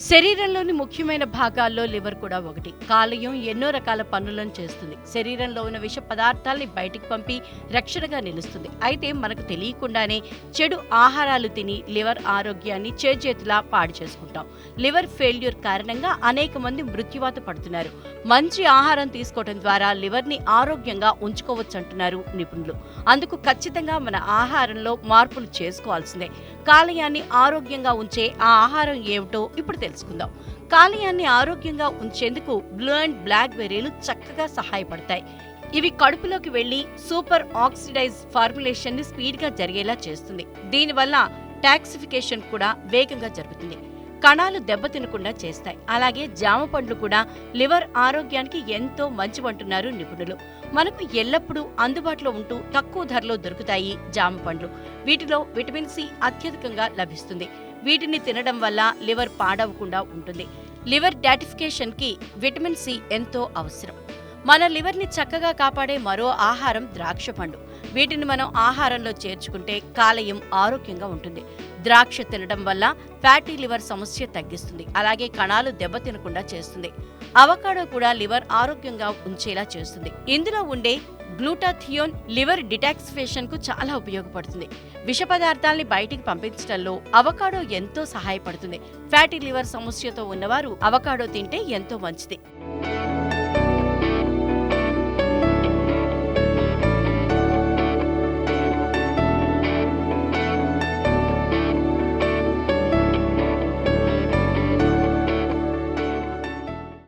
శరీరంలోని ముఖ్యమైన భాగాల్లో లివర్ కూడా ఒకటి. కాలేయం ఎన్నో రకాల పనులను చేస్తుంది. శరీరంలో ఉన్న విష పదార్థాల్ని బయటికి పంపి రక్షణగా నిలుస్తుంది. అయితే మనకు తెలియకుండానే చెడు ఆహారాలు తిని లివర్ ఆరోగ్యాన్ని చేజేతులా పాడు చేసుకుంటాం. లివర్ ఫెయిల్యూర్ కారణంగా అనేక మంది మృత్యువాత పడుతున్నారు. మంచి ఆహారం తీసుకోవడం ద్వారా లివర్ని ఆరోగ్యంగా ఉంచుకోవచ్చు అంటున్నారు నిపుణులు. అందుకు ఖచ్చితంగా మన ఆహారంలో మార్పులు చేసుకోవాల్సిందే. కాలేయాన్ని ఆరోగ్యంగా ఉంచే ఆ ఆహారం ఏమిటో ఇప్పుడు తెలుసుకుందాం. కాలేయాన్ని ఆరోగ్యంగా ఉంచేందుకు బ్లూ అండ్ బ్లాక్ బెర్రీలు చక్కగా సహాయపడతాయి. ఇవి కడుపులోకి వెళ్ళి సూపర్ ఆక్సిడైజ్ ఫార్ములేషన్ని స్పీడ్గా జరిగేలా చేస్తుంది. దీనివల్ల టాక్సిఫికేషన్ కూడా వేగంగా జరుగుతుంది. కణాలు దెబ్బతినకుండా చేస్తాయి. అలాగే జామ పండ్లు కూడా లివర్ ఆరోగ్యానికి ఎంతో మంచివంటున్నారు నిపుణులు. మనకు ఎల్లప్పుడూ అందుబాటులో ఉంటూ తక్కువ ధరలో దొరుకుతాయి జామ పండ్లు. వీటిలో విటమిన్ సి అత్యధికంగా లభిస్తుంది. వీటిని తినడం వల్ల లివర్ పాడవకుండా ఉంటుంది. లివర్ డాటిఫికేషన్కి విటమిన్ సి ఎంతో అవసరం. మన లివర్ని చక్కగా కాపాడే మరో ఆహారం ద్రాక్ష పండు. వీటిని మనం ఆహారంలో చేర్చుకుంటే కాలేయం ఆరోగ్యంగా ఉంటుంది. ద్రాక్ష తినడం వల్ల ఫ్యాటీ లివర్ సమస్య తగ్గిస్తుంది. అలాగే కణాలు దెబ్బతినకుండా చేస్తుంది. అవకాడో కూడా లివర్ ఆరోగ్యంగా ఉంచేలా చేస్తుంది. ఇందులో ఉండే గ్లూటాథియోన్ లివర్ డిటాక్సిఫేషన్కు చాలా ఉపయోగపడుతుంది. విష పదార్థాల్ని బయటికి పంపించడంలో అవకాడో ఎంతో సహాయపడుతుంది. ఫ్యాటీ లివర్ సమస్యతో ఉన్నవారు అవకాడో తింటే ఎంతో మంచిది.